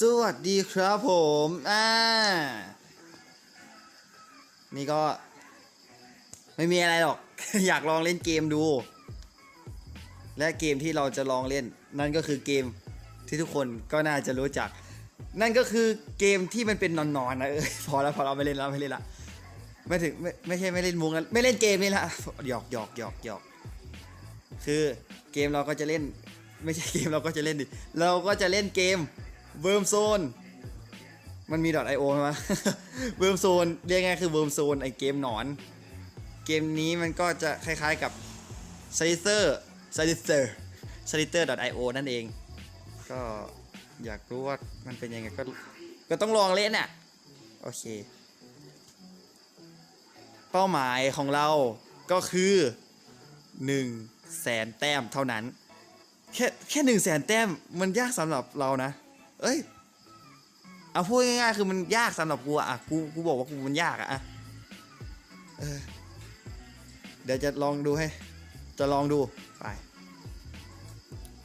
สวัสดีครับผมอ่านี่ก็ ไม่มีอะไรหรอก อยากลองเล่นเกมดู และเกมที่เราจะลองเล่น นั่นก็คือเกมที่ทุกคนก็น่าจะรู้จัก นั่นก็คือเกมที่มันเป็นนอนๆนนะเออพอแล้วพอเราไม่เล่นแล้วไม่เล่นละไม่ถึงไม่ไม่ใช่ไม่เล่นมุกนไม่เล่นเกมนี่ละหยอกหยอกหยอกหยอกคือเกมเราก็จะเล่น ไม่ใช่เกมเราก็จะเล่นดิเราก็จะเล่นเกม เวิร์มโซนมันมี .io ใช่ไหมเวิร์มโซนเรียกง่ายคือเวิร์มโซนไอเกมหนอน เกมนี้มันก็จะคล้ายๆกับ s l i c e r s l i c e r s l i c e r io นั่นเอง ก็อยากรู้ว่ามันเป็นยังไงก็ก็ต้องลองเล่นน่ะ โอเค เป้าหมายของเราก็คือ1แสนแต้มเท่านั้น แค่แค่หนึ่งแสนแต้มมันยากสำหรับเรานะ เอ้ยเอาพูดง่ายๆคือมันยากสำหรับกูอะอะกูกูบอกว่ากูมันยากอะอะเออเดี๋ยวจะลองดูให้ จะลองดูไป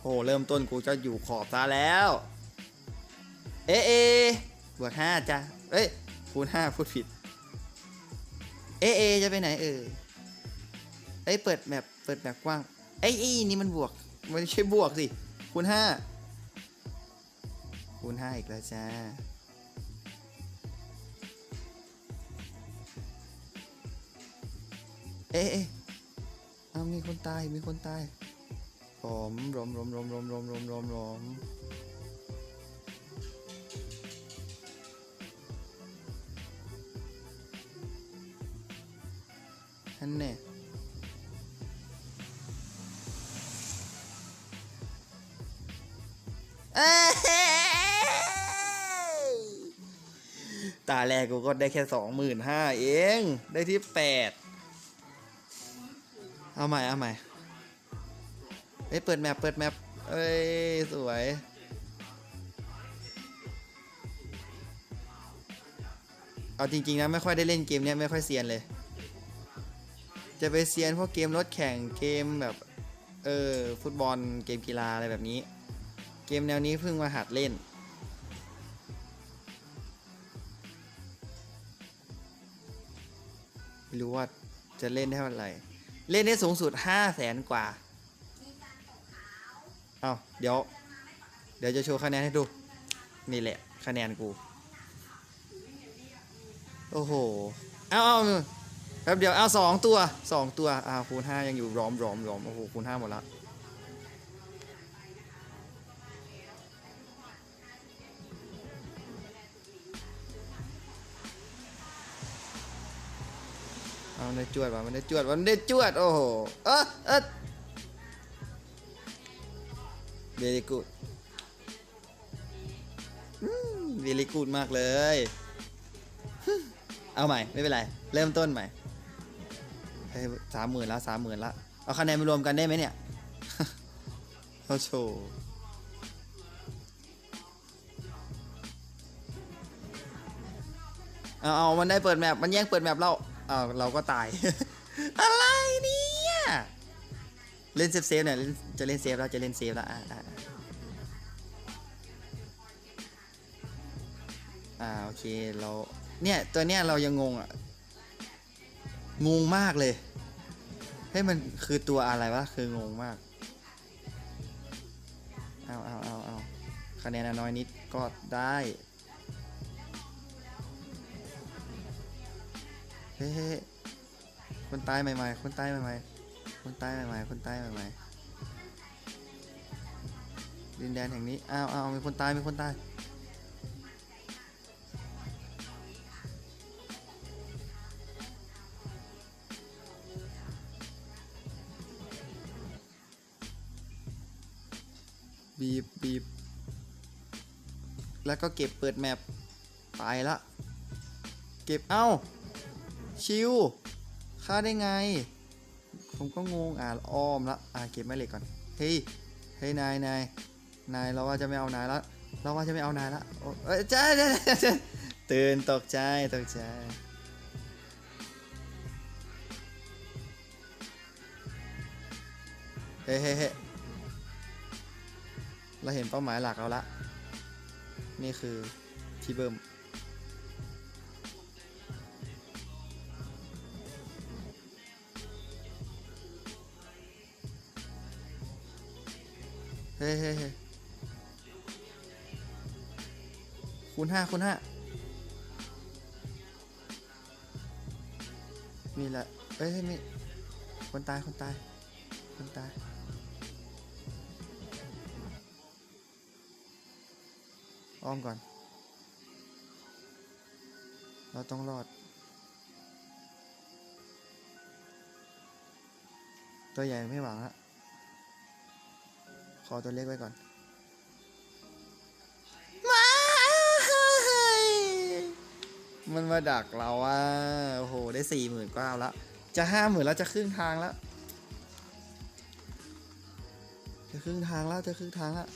โอ้เริ่มต้นกูจะอยู่ขอบตาแล้ว เอเอบวกห้าจ้ะเอ้ยคูณห้าพูดผิด เอเอจะไปไหนเออเอ้ยเปิดแมปเปิดแมปกว้างไอ้ยอีนี่มันบวก มันไม่ใช่บวกสิคูณห้า คูณห้าอีกแล้วจ้าเอ๊ะเอ๊ะเอามีคนตาย มีคนตายผมรมรมรมรมรมรมรมรมฮันแน่ ตาแรกกูก็ได้แค่สองหมื่นห้าเอง ได้ที่แปดเอาใหม่ เอาใหม่เอ้ยเปิดแมปเปิดแมปเอ้ย สวย เอาจริง ๆ นะ ไม่ค่อยได้เล่นเกมเนี้ยไม่ค่อยเซียนเลย จะไปเซียนพวกเกมรถแข่งเกมแบบ เออ ฟุตบอลเกมกีฬาอะไรแบบนี้ เกมแนวนี้เพิ่งมาหัดเล่น รู้ว่าจะเล่นได้เท่าไหร่ เล่นได้สูงสุดห้าแสนกว่า เอาเดี๋ยว เดี๋ยวจะโชว์คะแนนให้ดู นี่แหละ คะแนนกู โอ้โห เอาเอาแป๊บเดียว เอาสองตัวสองตัว อ่าคูณห้ายังอยู่ร้อมร้อมร้อมโอ้โหคูณห้าหมดละ มันได้จวดว่ะมันได้จวดว่ะมันได้จวดโอ้โหเออเออ very good อืม very good มากเลย เอาใหม่ ไม่เป็นไร เริ่มต้นใหม่สามหมื่นละสามหมื่นละเอาคะแนนมารวมกันได้ไหมเนี่ยเขาโชว์เอาเอามันได้เปิดแมปมันแย่งเปิดแมปเรา เอาเราก็ตาย อะไรเนี่ยเล่นเซฟเซฟเนี่ยจะเล่นเซฟแล้วจะเล่นเซฟแล้วอ่าอ่าอ่าโอเคเราเนี่ยตัวเนี้ยเรายังงงอะงงมากเลยเฮ้ยมันคือตัวอะไรวะคืองงมากเอาเอาเอาเอาคะแนนน้อยนิดก็ได้ ฮ้ยเฮ้คนตายใหม่ๆ คนตายใหม่ๆ คนใต้ใหม่ๆ คนใต้ใหม่ๆ ดินแดนแห่งนี้ อ้าวอ้าวมีคนตาย มีคนตาย บีบบีบ แล้วก็เก็บเปิดแมป ไปละ เก็บ เอ้า ชิวฆ่าได้ไง ผมก็งงอ่าอ้อมละอ่าเก็บแม่เหล็กก่อน เฮ้ย เฮ้ยนายนายนายเราว่าจะไม่เอานายละ เราว่าจะไม่เอานายละโอ้เอ้ยจ้าตื่นตกใจตกใจเฮ้เฮ้เฮ้เราเห็นเป้าหมายหลักเราละ นี่คือพี่เบิ้ม เฮ้ยเฮ้ยเฮ้คูณห้าคูณห้ามีละเอ้ยเฮ้ยมีคนตาย คนตาย คนตาย อ้อมก่อน เราต้องรอด ตัวใหญ่ไม่หวังละ ขอตัวเล็กไว้ก่อนมามันมาดักเราอะโอ้โห ได้สี่หมื่นกว่าแล้ว จะห้าหมื่นแล้วจะครึ่งทางแล้ว จะครึ่งทางแล้ว จะครึ่งทางแล้ว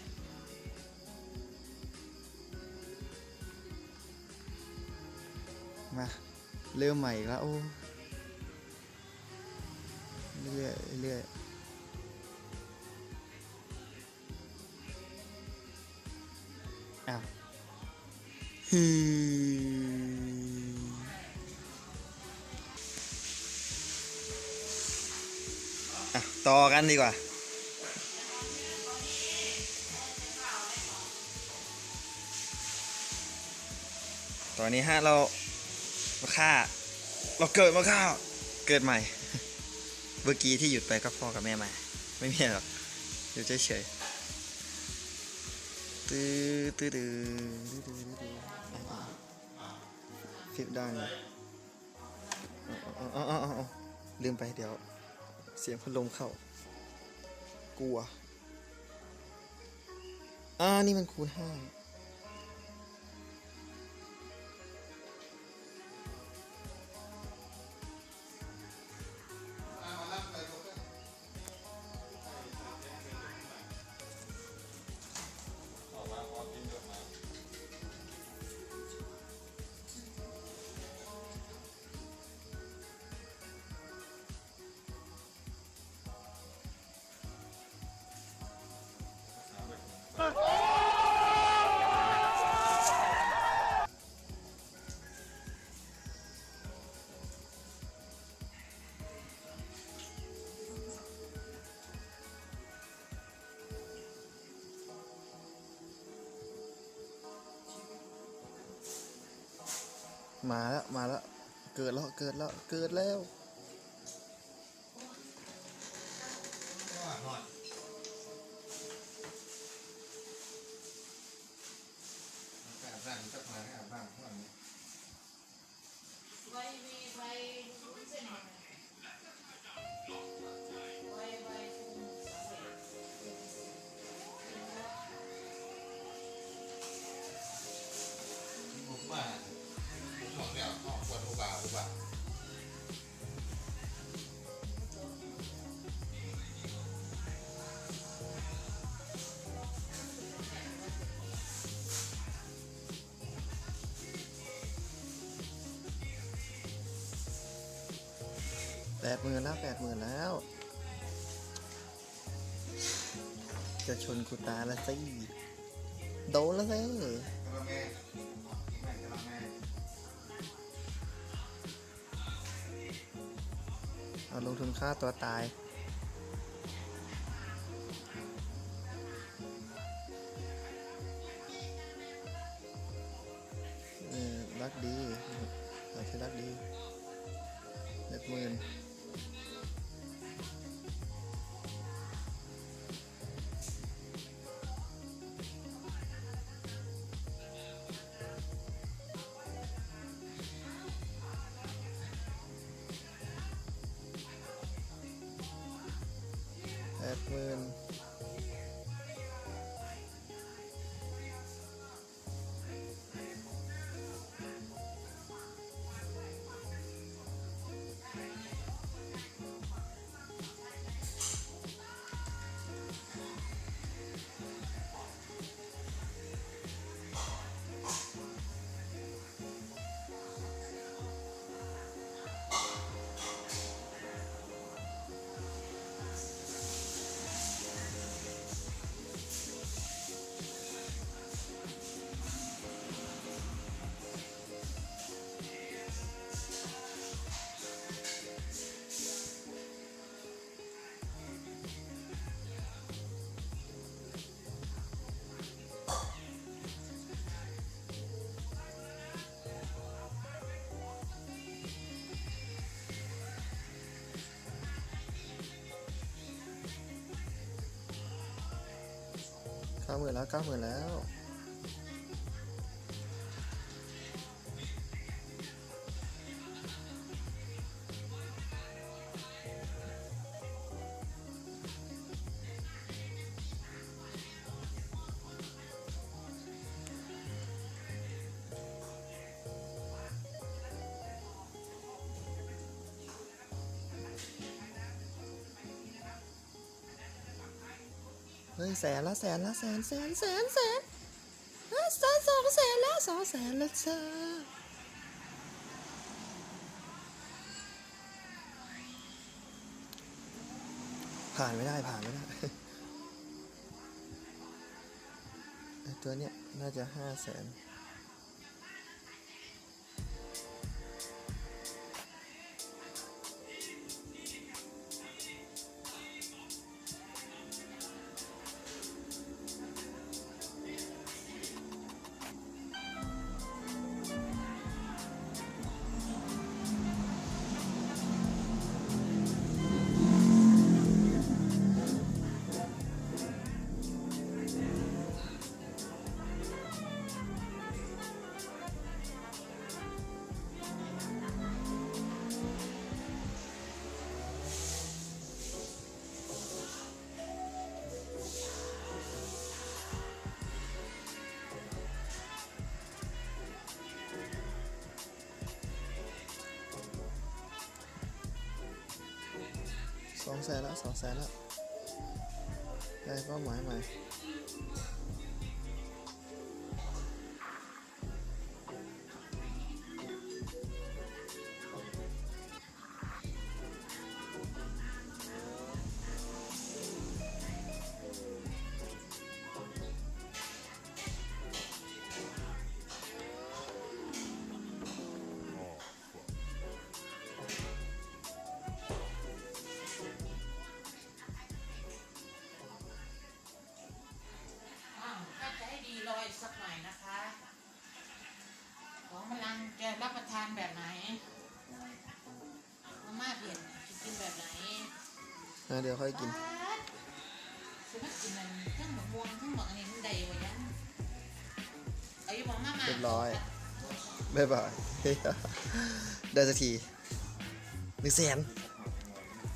มาเริ่มใหม่แล้วโอ้เรื่อยเรื่อย อ้าวฮืออะต่อกันดีกว่าตอนนี้ฮะเรามาฆ่า เราเกิดมาฆ่าเกิดใหม่ เมื่อกี้ที่หยุดไปก็พ่อกับแม่มา ไม่มีอะไรหรอกอยู่เฉยๆ ตื้อตื้อตื้อตื้อตื้อตื้อฟิปได้เลยเอเอาเอเอาเอาลืมไปเดี๋ยว เสียงพัดลมเข้า กลัว อ่า นี่มันคูณห้า มาแล้ว มาแล้ว เกิดแล้ว เกิดแล้ว เกิดแล้ว ดหมื่นแล้วแปดหมื่นแล้ว จะชนกูตาแล้วสิโดนแล้วสิเอาลงทุนค่าตัวตายรักดีอาที่รักดีเจ็ดหมื่น้าหมื่นแล้วเก้าหมื่นแล้ว ฮ้ยแสนละแสนละแสนแสนแสนแสนแสนสองแสนละสองแสนแล้วจ้าผ่านไม่ได้ผ่านไม่ได้ตัวเนี้ยน่าจะห้าแสน สองแสนละสองแสนละได้เป้าหมายใหม่ อะเดี๋ยวค่อยกินเอาอยู่บอกมามาเรียบร้อยบ๊ายบายได้สักทีหนึ่งแสน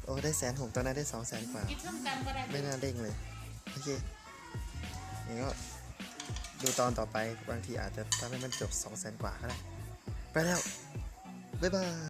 โอ้ได้แสนหกตอนนั้นได้สองแสนกว่า ไม่น่าเด้งเลย โอเคงั้ก็ดูตอนต่อไปบางทีอาจจะทำให้มันจบสองแสนกว่าก็ได้ ไปแล้ว บ๊ายบาย